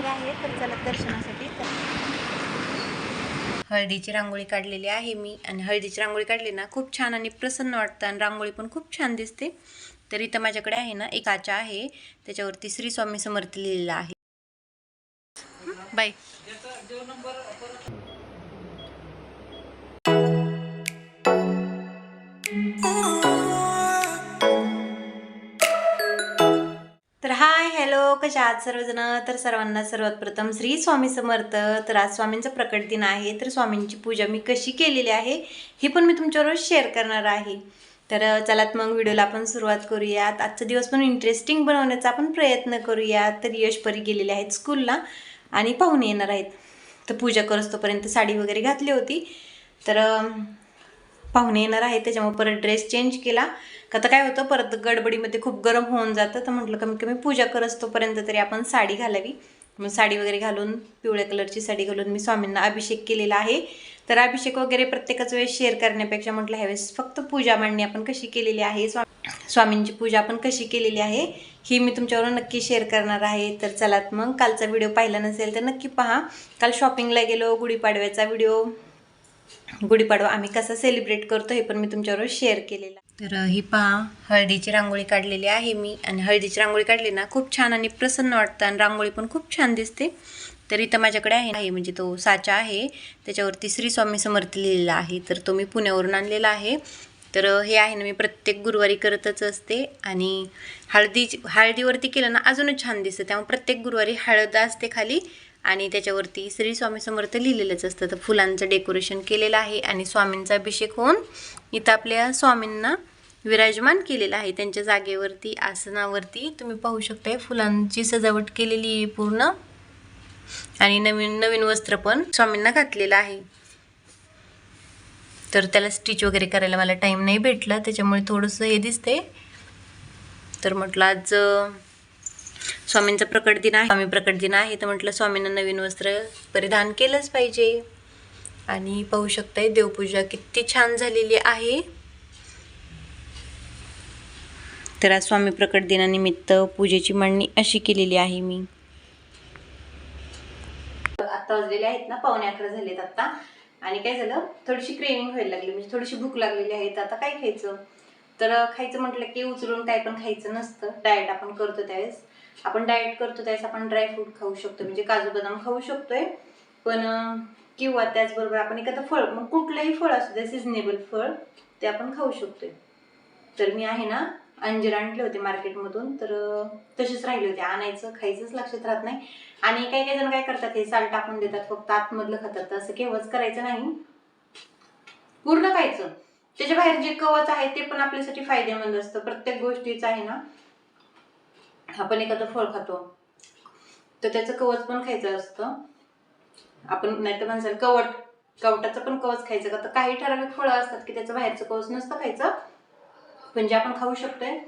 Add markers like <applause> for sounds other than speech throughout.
मंदिर आहे तर चला दर्शनासाठी हळदीची रांगोळी काढलेली आहे मी आणि हळदीची रांगोळी काढली ना खूप छान आणि प्रसन्न वाटतं आणि रांगोळी पण खूप छान दिसते. तर इथं माझ्याकडे आहे ना एक काचा आहे त्याच्यावरती श्री स्वामी समर्थ लिहिलेलं आहे. बाय. तर कशा आहात सर्वजण तर सर्वांना सर्वात प्रथम श्री स्वामी समर्थ. तर आज स्वामींचा प्रकट दिन आहे तर स्वामींची पूजा मी कशी केलेली आहे ही पण मी तुमच्याबरोबर शेअर करणार आहे. तर चलात मग व्हिडिओला आपण सुरुवात करूयात. आजचा दिवस पण इंटरेस्टिंग बनवण्याचा आपण प्रयत्न करूयात. तर यश परी गेलेले आहेत स्कूलला आणि पाहुणे येणार आहेत. तर पूजा करस तोपर्यंत साडी वगैरे घातली होती. तर पाहुणे येणार आहे त्याच्यामुळे परत ड्रेस चेंज केला. का तर काय होतं परत गडबडीमध्ये खूप गरम होऊन जातं. तर म्हटलं कमीत कमी पूजा करत तोपर्यंत तरी आपण साडी घालावी. मग साडी वगैरे घालून पिवळ्या कलरची साडी घालून मी स्वामींना अभिषेक केलेला आहे. तर अभिषेक वगैरे प्रत्येकाच वेळेस शेअर करण्यापेक्षा म्हटलं ह्यावेळेस फक्त पूजा मांडणी आपण कशी केलेली आहे स्वा स्वामींची पूजा आपण कशी केलेली आहे ही मी तुमच्यावर नक्की शेअर करणार आहे. तर चलात मग कालचा व्हिडिओ पाहिला नसेल तर नक्की पहा. काल शॉपिंगला गेलो गुढीपाडव्याचा व्हिडिओ गुढीपाडवा आम्ही कसा सेलिब्रेट करतो हे पण मी तुमच्याबरोबर शेअर केलेला तर ही पहा हळदीची रांगोळी काढलेली आहे मी. आणि हळदीची रांगोळी काढली ना खूप छान आणि प्रसन्न वाटतं आणि रांगोळी पण खूप छान दिसते. तर इथं माझ्याकडे आहे आहे म्हणजे तो साचा आहे. त्याच्यावरती श्री स्वामी समर्थ लिहिलेला आहे. तर तो मी पुण्यावरून आणलेला आहे. तर हे आहे ना मी प्रत्येक गुरुवारी करतच असते. आणि हळदी हळदीवरती केलं ना अजूनच छान दिसतं. त्यामुळे प्रत्येक गुरुवारी हळद असते खाली. आणि त्याच्यावरती श्री स्वामी समर्थ लिहिलेलंच असतं. तर फुलांचं डेकोरेशन केलेलं आहे आणि स्वामींचा अभिषेक होऊन इथं आपल्या स्वामींना विराजमान केलेलं आहे. त्यांच्या जागेवरती आसनावरती तुम्ही पाहू शकताय फुलांची सजावट केलेली आहे पूर्ण. आणि नवीन नवीन वस्त्र पण स्वामींना घातलेलं आहे. तर त्याला स्टिच वगैरे करायला मला टाईम नाही भेटला त्याच्यामुळे थोडंसं हे दिसतंय. तर म्हटलं आज स्वामींचा प्रकट दिन आहे स्वामी प्रकट दिन आहे. तर म्हटलं स्वामींना नवीन वस्त्र परिधान केलंच पाहिजे. आणि पाहू शकताय देवपूजा किती छान झालेली आहे. तर आज स्वामी प्रकट दिनानिमित्त पूजेची मांडणी अशी केलेली आहे मी. आत्ता वाजलेले आहेत ना पावणे अकरा झालेत आत्ता आणि काय झालं थोडीशी क्रेविंग व्हायला लागली म्हणजे थोडीशी भूक लागलेली आहे. तर आता काय खायचं? तर खायचं म्हटलं की उचलून काय पण खायचं नसतं. डाएट आपण करतो त्यावेळेस. आपण डाएट करतो त्यावेळेस आपण ड्रायफ्रूट खाऊ शकतो. म्हणजे काजू बदाम खाऊ शकतोय. पण किंवा त्याचबरोबर आपण एखादं फळ मग कुठलंही फळ असू दे सिजनेबल फळ ते आपण खाऊ शकतोय. तर मी आहे ना अंजीर आणले होते मार्केटमधून तर तसेच राहिले होते. आणायचं खायचंच लक्षात राहत नाही. आणि काही काही जण काय करतात हे साल टाकून देतात फक्त आतमधलं खातात. तर असं केव्हाच करायचं नाही. पूर्ण खायचं. त्याच्या बाहेर जे कवच आहे ते पण आपल्यासाठी फायदेमंद असतं. प्रत्येक गोष्टीचं आहे ना. आपण एखादं फळ खातो तर त्याचं कवच पण खायचं असतं. आपण नाही तर म्हणसाल कवट कवटाचं पण कवच खायचं का? तर काही ठराविक फळं असतात की त्याचं बाहेरचं कवच नसतं खायचं. पण जे आपण खाऊ शकतोय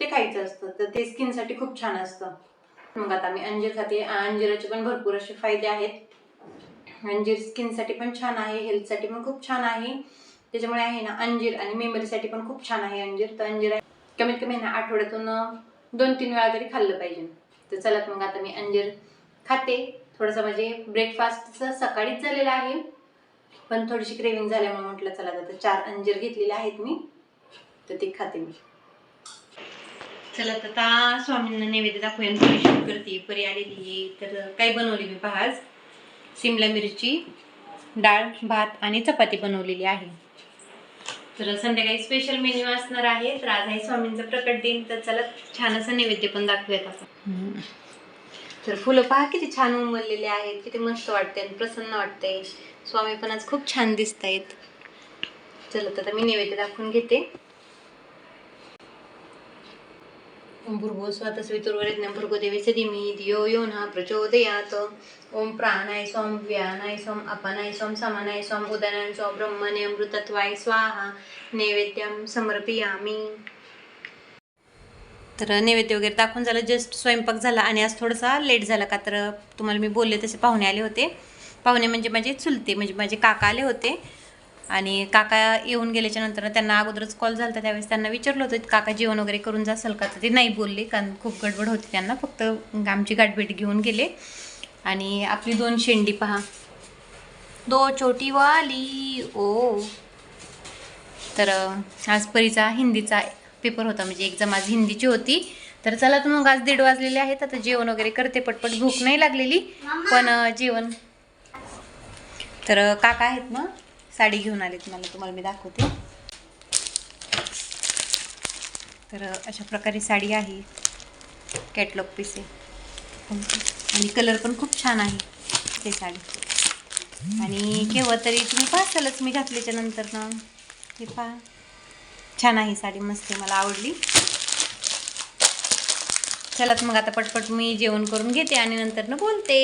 ते खायचं असतं. तर ते स्किनसाठी खूप छान असतं. मग आता मी अंजीर खाते. अंजिराचे पण भरपूर असे फायदे आहेत. अंजीर स्किनसाठी पण छान आहे हेल्थसाठी पण खूप छान आहे. त्याच्यामुळे आहे ना अंजीर आणि मेमरीसाठी पण खूप छान आहे अंजीर. तर अंजीर आहे. कमीत कमी ना आठवड्यातून दोन तीन वेळा तरी खाल्लं पाहिजे. तर चला मग आता मी अंजीर खाते. थोडंसं म्हणजे ब्रेकफास्टचं सकाळीच झालेलं आहे. पण थोडीशी क्रेविंग झाल्यामुळे म्हटलं चला आता चार अंजीर घेतलेले आहेत मी. तर ते खाते मी. चला तर आता स्वामींना नैवेद्य दाखवून परी शूट करते. परी आलेली आहे. तर काय बनवली मी पहाज सिमला मिरची डाळ भात आणि चपाती बनवलेली आहे. तर संध्याकाळी स्पेशल मेन्यू असणार आहे. तर आज आहे स्वामींचं प्रकट दिन. तर चला छान असं नैवेद्य पण दाखवूयात असं तर फुलं पहा किती छान उमललेले आहेत. किती मस्त वाटते आणि प्रसन्न वाटते स्वामी पण आज खूप छान दिसत आहेत चला तर आता मी नैवेद्य दाखवून घेते. ओम भुर्भुव स्वतस्वितुर्वरेज्ञं भृगुदेवीचे धियो यो न प्रचोदयात ओम प्राणाय सोम व्यानाय सोम अपनाय सोम समानाय सोम उदनाय सोम ब्रह्मणे अमृतत्वाय स्वाहा नैवेद्यम समर्पयामी तर नैवेद्य वगैरे दाखवून झालं. जस्ट स्वयंपाक झाला आणि आज थोडासा लेट झाला का तर तुम्हाला मी बोलले तसे पाहुणे आले होते. पाहुणे म्हणजे माझे चुलते म्हणजे माझे काका आले होते. आणि काका येऊन गेल्याच्यानंतर त्यांना अगोदरच कॉल झाला होता त्यावेळेस त्यांना विचारलं होतं काका जेवण वगैरे करून जासाल का? तर ते नाही बोलले कारण खूप गडबड होती त्यांना फक्त आमची गाठभेट घेऊन गेले. आणि आपली दोन शेंडी पहा. दो छोटी वाली ओ. तर आज परीचा हिंदीचा पेपर होता म्हणजे एक्झाम आज हिंदीची होती. तर चला तर मग आज दीड वाजलेले आहेत आता जेवण वगैरे करते पटपट भूक नाही लागलेली पण जेवण. तर काका आहेत ना? साडी घेऊन आलेत मला तुम्हाला मी दाखवते. तर अशा प्रकारे साडी आहे. कॅटलॉग पीस आहे. आणि कलर पण खूप छान आहे ते साडी. आणि केव्हा तरी तुम्ही पाहसालच मी घातल्याच्या नंतर ना. हे पहा. छान आहे साडी मस्त आहे मला आवडली. चला मग आता पटपट मी जेवण करून घेते आणि नंतर ना बोलते.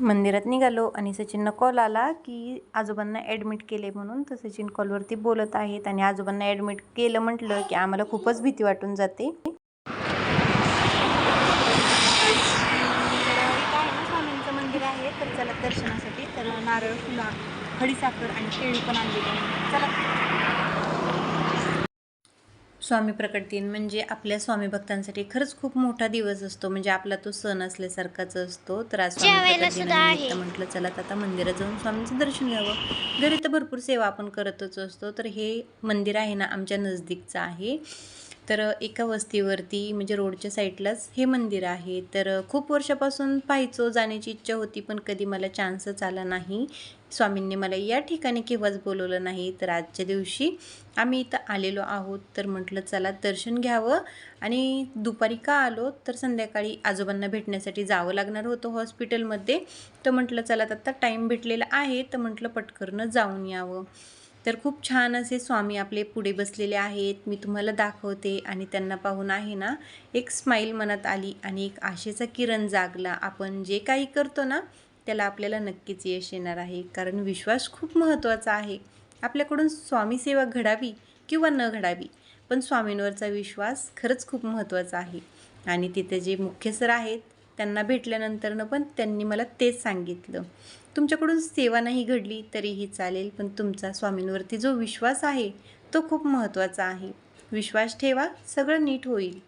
मंदिरात निघालो आणि सचिननं कॉल आला की आजोबांना ॲडमिट केले म्हणून. तर सचिन कॉलवरती बोलत आहेत आणि आजोबांना ॲडमिट केलं म्हटलं की आम्हाला खूपच भीती वाटून जाते. स्वामींचं मंदिर आहे. तर चला दर्शनासाठी तर नारळ फुला खडीसाखर आणि केळी पण आणलेली चला. स्वामी प्रकट दिन म्हणजे आपल्या स्वामी भक्तांसाठी खरंच खूप मोठा दिवस असतो. म्हणजे आपला तो सण असल्यासारखाच असतो. तर आज स्वामी प्रकट दिनानिमित्त. म्हटलं चला आता मंदिरात जाऊन स्वामींचं दर्शन घ्यावं. घरी तर भरपूर सेवा आपण करतच असतो. तर हे मंदिर आहे ना आमच्या नजदीकचं आहे. तर एका वस्तीवरती म्हणजे रोडच्या साईडलाच हे मंदिर आहे. तर खूप वर्षापासून पाहायचो जाण्याची इच्छा होती पण कधी मला चान्सच आला नाही. स्वामींनी मला या ठिकाणी केव्हाच बोलवलं नाही. तर आजच्या दिवशी आम्ही इथं आलेलो आहोत. तर म्हटलं चला दर्शन घ्यावं. आणि दुपारी का आलो? तर संध्याकाळी आजोबांना भेटण्यासाठी जावं लागणार होतं हॉस्पिटलमध्ये. तर म्हटलं चला आता टाईम भेटलेला आहे. तर म्हटलं पटकरनं जाऊन यावं. तर खूप छान असे स्वामी आपले पुढे बसलेले आहेत. मी तुम्हाला दाखवते. आणि त्यांना पाहून आहे ना एक स्माईल मनात आली आणि एक आशेचा किरण जागला. आपण जे काही करतो ना त्याला आपल्याला नक्कीच यश येणार आहे. कारण विश्वास खूप महत्त्वाचा आहे. आपल्याकडून स्वामी सेवा घडावी किंवा न घडावी पण स्वामींवरचा विश्वास खरंच खूप महत्त्वाचा आहे. आणि तिथे जे मुख्य सर आहेत त्यांना भेटल्यानंतरनं पण त्यांनी मला तेच सांगितलं. तुमच्याकडून सेवा नाही घडली तरीही चालेल पण तुमचा स्वामींवरती जो विश्वास आहे तो खूप महत्त्वाचा आहे. विश्वास ठेवा सगळं नीट होईल.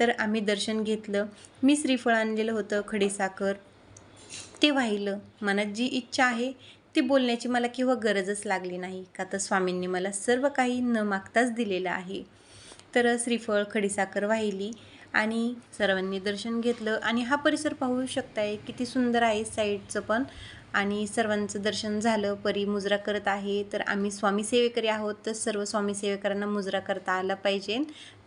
तर आम्ही दर्शन घेतलं. मी श्रीफळ आणलेलं होतं खडीसाखर. ते वाहिलं. मनात जी इच्छा आहे ती बोलण्याची मला केव्हा गरजच लागली नाही का तर स्वामींनी मला सर्व काही न मागताच दिलेलं आहे. तर श्रीफळ खडीसाखर वाहिली आणि सर्वांनी दर्शन घेतलं. आणि हा परिसर पाहू शकताय किती सुंदर आहे साईडचं पण. आणि सर्वांचं दर्शन झालं परी मुजरा करत आहे तर आम्ही स्वामी सेवेकरी आहोत तर सर्व स्वामी सेवेकरांना मुजरा करता आला पाहिजे.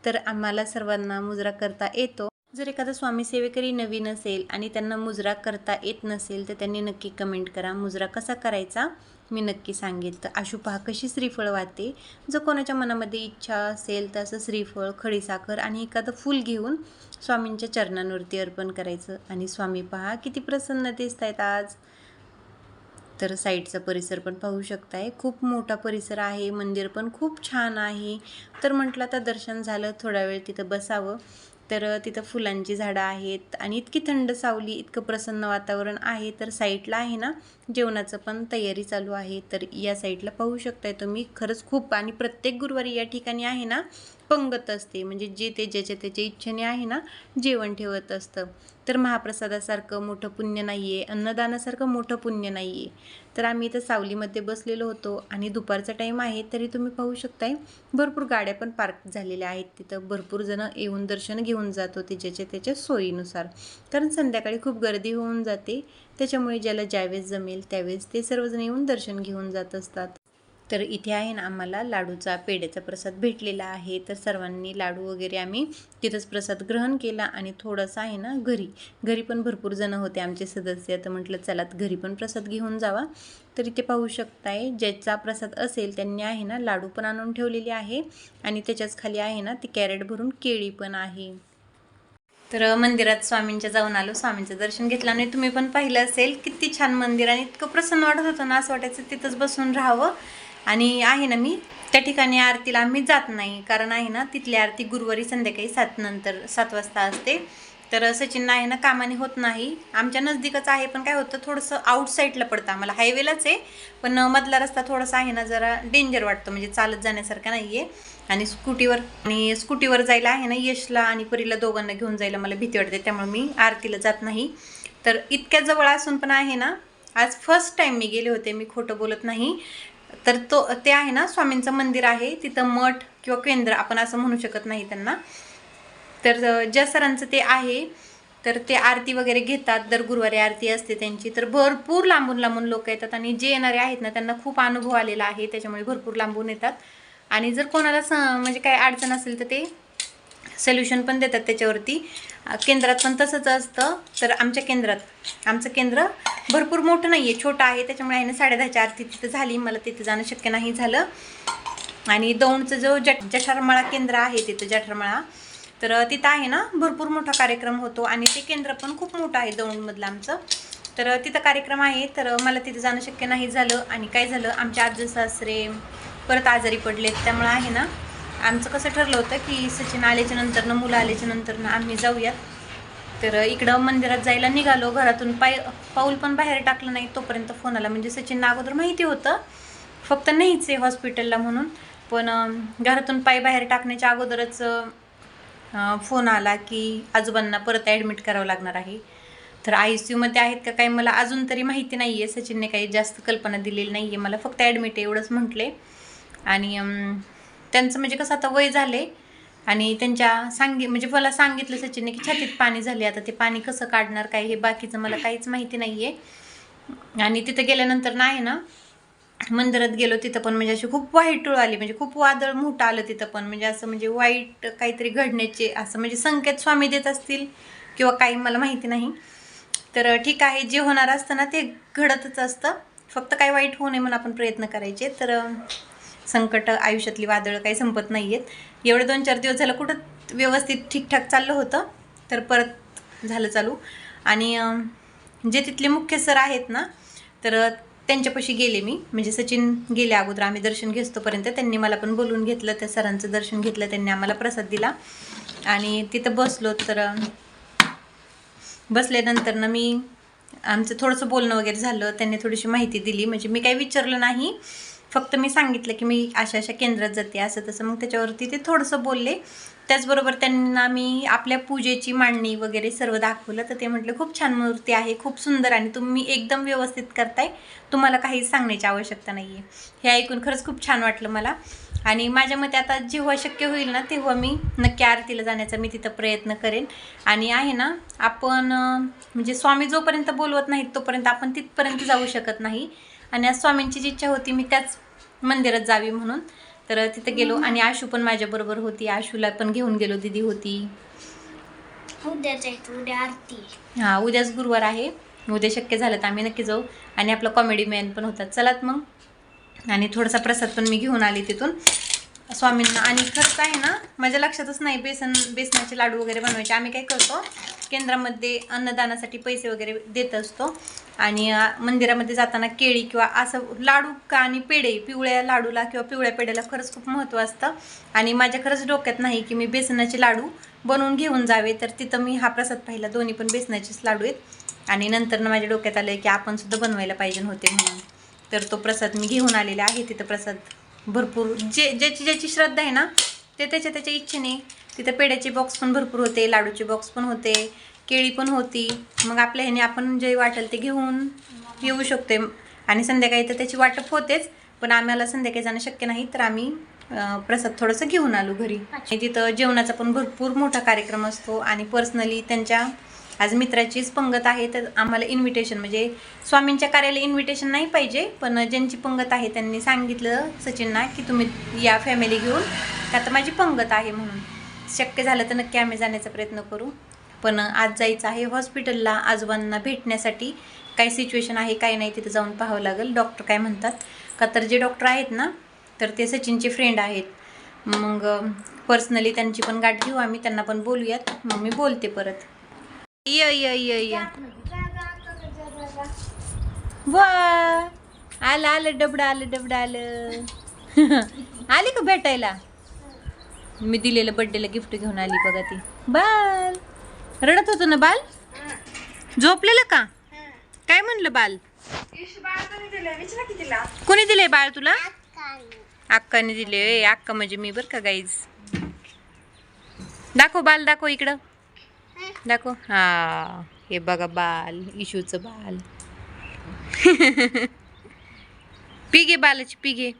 तर आम्हाला सर्वांना मुजरा करता येतो. जर एखादा स्वामीसेवेकरी नवीन असेल आणि त्यांना मुजरा करता येत नसेल तर त्यांनी नक्की कमेंट करा. मुजरा कसा करायचा? मी नक्की सांगेल. तर आशू कशी श्रीफळ वाहते जर कोणाच्या मनामध्ये इच्छा असेल तर असं श्रीफळ खडीसाखर आणि एखादं फूल घेऊन स्वामींच्या चरणांवरती अर्पण करायचं. आणि स्वामी पहा किती प्रसन्न दिसत आहेत आज. तर साईडचा परिसर पण पाहू शकताय. खूप मोठा परिसर आहे. मंदिर पण खूप छान आहे. तर म्हटलं आता दर्शन झालं. थोडा वेळ तिथं बसावं. तर तिथं फुलांची झाडं आहेत आणि इतकी थंड सावली इतकं प्रसन्न वातावरण आहे तर साईडला आहे ना जेवणाचं पण तयारी चालू आहे. तर या साईडला पाहू शकताय तुम्ही. खरंच खूप आणि प्रत्येक गुरुवारी या ठिकाणी आहे ना पंगत असते. म्हणजे जे ते ज्याच्या त्याच्या इच्छेने आहे ना जेवण ठेवत असतं. तर महाप्रसादासारखं मोठं पुण्य नाही आहे अन्नदानासारखं मोठं पुण्य नाही आहे तर आम्ही इथं सावलीमध्ये बसलेलो होतो आणि दुपारचा टाईम आहे तरी तुम्ही पाहू शकताय. भरपूर गाड्या पण पार्क झालेल्या आहेत तिथं. भरपूर जणं येऊन दर्शन घेऊन जात होते ज्याच्या त्याच्या सोयीनुसार. कारण संध्याकाळी खूप गर्दी होऊन जाते. त्याच्यामुळे ज्याला ज्यावेळेस जमेल त्यावेळेस ते सर्वजण येऊन दर्शन घेऊन जात असतात. तर इथे आहे ना आम्हाला लाडूचा पेढ्याचा प्रसाद भेटलेला आहे. तर सर्वांनी लाडू वगैरे आम्ही तिथंच प्रसाद ग्रहण केला आणि थोडंसं आहे ना घरी घरी पण भरपूर जणं होते आमचे सदस्य. तर म्हटलं चला घरी पण प्रसाद घेऊन जावा. तर इथे पाहू शकताय ज्याचा प्रसाद असेल त्यांनी आहे ना लाडू पण आणून ठेवलेले आहे आणि त्याच्याच खाली आहे ना ती कॅरेट भरून केळी पण आहे. तर मंदिरात स्वामींच्या जाऊन आलो स्वामींचं दर्शन घेतलं आणि तुम्ही पण पाहिलं असेल किती छान मंदिर आणि इतकं प्रसन्न वाटत होतं ना असं वाटायचं तिथंच बसून राहावं. आणि आहे ना मी त्या ठिकाणी आरतीला आम्ही जात नाही. कारण आहे ना तिथली आरती गुरुवारी संध्याकाळी सात नंतर सात वाजता असते. तर सचिन आहे ना कामाने होत नाही. आमच्या नजदीकच आहे पण काय होतं थोडंसं आउटसाईडला पडतं आम्हाला. हायवेलाच आहे पण मधला रस्ता थोडासा आहे ना जरा डेंजर वाटतं. म्हणजे चालत जाण्यासारखा नाही आहे आणि स्कूटीवर आणि स्कूटीवर जायला आहे ना यशला आणि परीला दोघांना घेऊन जायला मला भीती वाटते. त्यामुळे मी आरतीला जात नाही. तर इतक्या जवळ असून पण आहे ना आज फर्स्ट टाईम मी गेले होते. मी खोटं बोलत नाही. तर तो ते आहे ना स्वामींचं मंदिर आहे. तिथं मठ किंवा केंद्र आपण असं म्हणू शकत नाही त्यांना. तर अ, ज्या सरांचं ते आहे तर ते आरती वगैरे घेतात. दर गुरुवारी आरती असते त्यांची. तर भरपूर लांबून लांबून लोक येतात आणि जे येणारे आहेत ना त्यांना खूप अनुभव आलेला आहे. त्याच्यामुळे भरपूर लांबून येतात. आणि जर कोणाला स म्हणजे काय अडचण असेल तर ते सोल्युशन पण देतात त्याच्यावरती. केंद्रात पण तसंच असतं. तर आमच्या केंद्रात आमचं केंद्र भरपूर मोठं नाही आहे छोटं आहे. त्याच्यामुळे आहे ना साडेदहाच्या आरती तिथं झाली. मला तिथं जाणं शक्य नाही झालं. आणि दौंडचं जो जट जठारमळा केंद्र आहे तिथं जठरमाळा तर तिथं आहे ना भरपूर मोठा कार्यक्रम होतो. आणि ते केंद्र पण खूप मोठं आहे दौंडमधलं आमचं. तर तिथं कार्यक्रम आहे. तर मला तिथं जाणं शक्य नाही झालं. आणि काय झालं? आमच्या आजी सासरे परत आजारी पडलेत. त्यामुळं आहे ना आमचं कसं ठरलं होतं की सचिन आल्याच्यानंतर मुलं आल्याच्यानंतर आम्ही जाऊयात. तर इकडं मंदिरात जायला निघालो. घरातून पाय पाऊल पण बाहेर टाकलं नाही तोपर्यंत फोन आला. म्हणजे सचिनला अगोदर माहिती होतं. फक्त नाहीच आहे हॉस्पिटलला म्हणून. पण घरातून पाय बाहेर टाकण्याच्या अगोदरच फोन आला की आजोबांना परत ॲडमिट करावं लागणार आहे. तर आय सी यूमध्ये आहेत का काही मला अजून तरी माहिती नाही आहे सचिनने काही जास्त कल्पना दिलेली नाही आहे मला फक्त ॲडमिट आहे एवढंच म्हटले. आणि त्यांचं म्हणजे कसं आता वय झाले आणि त्यांच्या सांगी म्हणजे मला सांगितलं सचिनने की छातीत पाणी झाले आता ते पाणी कसं काढणार काय हे बाकीचं मला काहीच माहिती नाही आहे आणि तिथं गेल्यानंतर नाही ना मंदिरात गेलो तिथं पण म्हणजे अशी खूप वाईट आली म्हणजे खूप वादळ मोठं आलं तिथं पण म्हणजे असं म्हणजे वाईट काहीतरी घडण्याचे असं म्हणजे संकेत स्वामी देत असतील किंवा काही मला माहिती नाही. तर ठीक आहे जे होणार असतं ना ते घडतच असतं. फक्त काही वाईट होऊ नये म्हणून आपण प्रयत्न करायचे. तर संकट आयुष्यातली वादळं काही संपत नाही आहेत एवढे दोन चार दिवस झालं कुठं व्यवस्थित ठीकठाक चाललं होतं तर परत झालं चालू. आणि जे तिथले मुख्य सर आहेत ना तर त्यांच्यापाशी गेले मी. म्हणजे सचिन गेले अगोदर आम्ही दर्शन घेतोपर्यंत त्यांनी मला पण बोलून घेतलं त्या सरांचं दर्शन घेतलं त्यांनी आम्हाला प्रसाद दिला. आणि तिथं बसलो तर बसल्यानंतर ना मी आमचं थोडंसं बोलणं वगैरे झालं त्यांनी थोडीशी माहिती दिली. म्हणजे मी काही विचारलं नाही फक्त मी सांगितलं की मी अशा अशा केंद्रात जाते असं तसं. मग त्याच्यावरती ते थोडंसं बोलले. त्याचबरोबर त्यांना मी आपल्या पूजेची मांडणी वगैरे सर्व दाखवलं. तर ते म्हटलं खूप छान मूर्ती आहे खूप सुंदर आणि तुम्ही एकदम व्यवस्थित करताय. तुम्हाला काहीच सांगण्याची आवश्यकता नाही आहे हे ऐकून खरंच खूप छान वाटलं मला. आणि माझ्या मते आता जेव्हा शक्य होईल ना तेव्हा मी नक्की आरतीला जाण्याचा मी तिथं प्रयत्न करेन. आणि आहे ना आपण म्हणजे स्वामी जोपर्यंत बोलवत नाहीत तोपर्यंत आपण तिथपर्यंत जाऊ शकत नाही. आणि आज स्वामींची जी इच्छा होती मी त्याच मंदिरात जावी म्हणून. तर तिथं गेलो आणि आशू पण माझ्याबरोबर होती. आशूला पण घेऊन गेलो दिदी होती. उद्याच आहे उद्या आरती हां उद्याच गुरुवार आहे. उद्या शक्य झालं तर आम्ही नक्की जाऊ. आणि आपला कॉमेडी मॅन पण होता. चलात मग. आणि थोडासा प्रसाद पण मी घेऊन आले तिथून. स्वामींना. आणि खर्च आहे ना माझ्या लक्षातच नाही बेसन बेसनाचे लाडू वगैरे बनवायचे. आम्ही काय करतो केंद्रामध्ये अन्नदानासाठी पैसे वगैरे देत असतो. आणि मंदिरामध्ये जाताना केळी किंवा असं लाडू का आणि पेढे पिवळ्या लाडूला किंवा पिवळ्या पेढ्याला खरंच खूप महत्त्व असतं. आणि माझ्या खरंच डोक्यात नाही की मी बेसनाचे लाडू बनवून घेऊन जावे तर तिथं मी हा प्रसाद पाहिला. दोन्ही पण बेसनाचेच लाडू आहेत. आणि नंतर ना माझ्या डोक्यात आलं की आपण सुद्धा बनवायला पाहिजे होते म्हणून. तर तो प्रसाद मी घेऊन आलेला आहे. तिथं प्रसाद भरपूर जे ज्याची ज्याची श्रद्धा आहे ना ते त्याच्या त्याच्या इच्छेने तिथं पेढ्याचे बॉक्स पण भरपूर होते लाडूचे बॉक्स पण होते केळी पण होती. मग आपल्या ह्याने आपण जे वाटेल ते घेऊन येऊ शकते आणि संध्याकाळी तर त्याची वाटप होतेच पण आम्हाला संध्याकाळी जाणं शक्य नाही तर आम्ही प्रसाद थोडंसं घेऊन आलो घरी. तिथं जेवणाचा पण भरपूर मोठा कार्यक्रम असतो आणि पर्सनली त्यांच्या आज मित्राचीच पंगत आहे तर आम्हाला इन्व्हिटेशन म्हणजे स्वामींच्या कार्याला इन्व्हिटेशन नाही पाहिजे पण ज्यांची पंगत आहे त्यांनी सांगितलं सचिनना की तुम्ही या फॅमिली घेऊन का तर माझी पंगत आहे म्हणून. शक्य झालं तर नक्की आम्ही जाण्याचा प्रयत्न करू. पण आज जायचं आहे हॉस्पिटलला आजोबांना भेटण्यासाठी. काय सिच्युएशन आहे काय नाही तिथं जाऊन पाहावं लागेल. डॉक्टर काय म्हणतात? का तर जे डॉक्टर आहेत ना तर ते सचिनचे फ्रेंड आहेत. मग पर्सनली त्यांची पण गाठ घेऊ आम्ही त्यांना पण बोलूयात. मग मी बोलते परत. य य य य. वा. आलं आलं डबडं आलं डबडं आलं. <laughs> आली का भेटायला? मी दिलेलं बड्डेला गिफ्ट घेऊन आली बघा ती. बाल. रडत होतो ना बाल? झोपलेलं का? काय म्हणलं बाल? कोणी दिले बाळ तुला? अक्काने दिले ए, अक्का म्हणजे मी बरं का गाईज दाखव बाल दाखव इकडं. दाखव. हा हे बघा बाल इशूचं बाल. <laughs> पिगे बालाची पिगे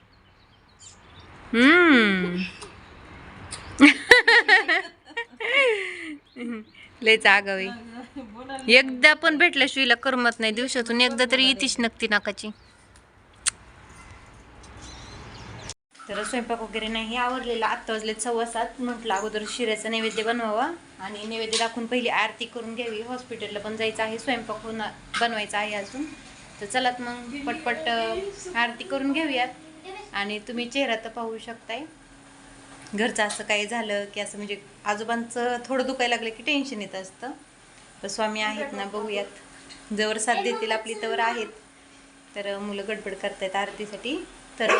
आगाव. आहे एकदा पण भेटल्या शिवीला करमत नाही दिवसातून. एकदा तरी येतीच नक्ती नाकाची. तर स्वयंपाक वगैरे नाही आवरलेला. आत्ता वाजले सव्वा सात. म्हटलं अगोदर शिऱ्याचा नैवेद्य बनवावा आणि नैवेद्य दाखवून पहिली आरती करून घ्यावी. हॉस्पिटलला पण जायचं आहे. स्वयंपाक होणार बनवायचा आहे अजून. तर चलात मग पटपट आरती करून घेऊयात. आणि तुम्ही चेहरा तर पाहू शकताय. घरचं असं काही झालं की असं म्हणजे आजोबांचं थोडं दुखायला लागलं की टेन्शन येत असतं. तर स्वामी आहेत ना बघूयात. जवळ साथ देतील आपली तवर आहेत. तर मुलं गडबड करतायत आरतीसाठी. तर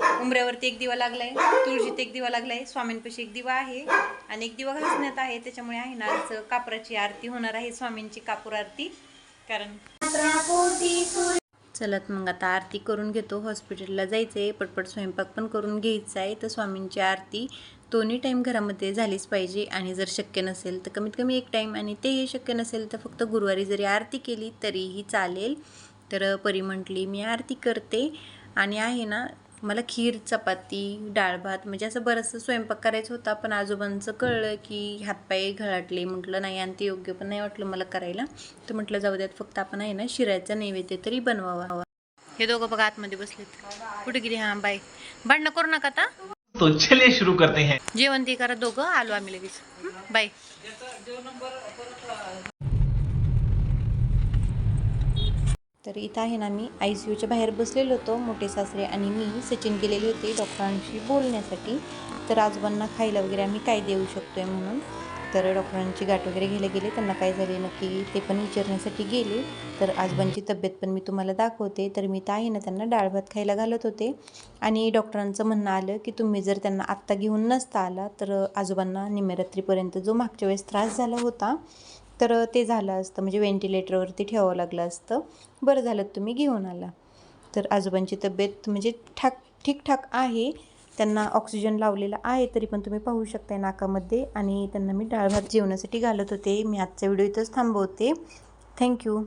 उमऱ्यावरती एक दिवा लागलाय तुळशीत एक दिवा लागलाय स्वामींपाशी एक दिवा आहे आणि एक दिवा घासण्यात आहे. त्याच्यामुळे आहे ना आज कापराची आरती होणार आहे स्वामींची कापूर आरती. कारण चलत मग आता आरती करून घेतो. हॉस्पिटलला जायचं आहे पटपट स्वयंपाक पण करून घ्यायचा आहे तर स्वामींची आरती दोन्ही टाईम घरामध्ये झालीच पाहिजे. आणि जर शक्य नसेल तर कमीत कमी एक टाईम आणि तेही शक्य नसेल तर फक्त गुरुवारी जरी आरती केली तरीही चालेल. तर परी म्हटली मी आरती करते. आणि आहे ना मला खीर चपाती डाळ भात म्हणजे असं बरंचसं स्वयंपाक करायचं होता पण आजोबांचं कळलं की हातपाय घळाटले म्हटलं नाही आणि ते योग्य पण नाही वाटलं मला करायला. तर म्हटलं जाऊ द्यात फक्त आपण आहे ना शिऱ्याचा नैवेद्य तरी बनवावा. हे दोघं बघा आतमध्ये बसलेत. कुठे गेली हां? बाय भांडणं करू नका आता. तो चलिए शुरू करते हैं. जेवण ते करा दोघं आलो आम्ही लगेच. बाय तर इथं आहे ना मी आय सी यूच्या बाहेर बसलेलो होतो मोठे सासरे आणि मी सचिन गेलेले होते डॉक्टरांशी बोलण्यासाठी. तर आजोबांना खायला वगैरे आम्ही काय देऊ शकतो आहे म्हणून. तर डॉक्टरांची गाठ वगैरे घ्यायला गेले त्यांना काय झाले नक्की ते पण विचारण्यासाठी गेले. तर आजोबांची तब्येत पण मी तुम्हाला दाखवते. तर मी तर आहे ना त्यांना डाळ भात खायला घालत होते. आणि डॉक्टरांचं म्हणणं आलं की तुम्ही जर त्यांना आत्ता घेऊन नसता आला तर आजोबांना निम्यारात्रीपर्यंत जो मागच्या वेळेस त्रास झाला होता तर ते झालं असतं म्हणजे व्हेंटिलेटरवरती ठेवावं लागलं असतं. बरं झालं तुम्ही घेऊन आला. तर आजोबांची तब्येत म्हणजे ठाक ठीकठाक आहे. त्यांना ऑक्सिजन लावलेला आहे तरी पण तुम्ही पाहू शकताय नाकामध्ये आणि त्यांना मी डाळ भात जेवणासाठी घालत होते. मी आजचा व्हिडिओ इथंच थांबवते. थँक्यू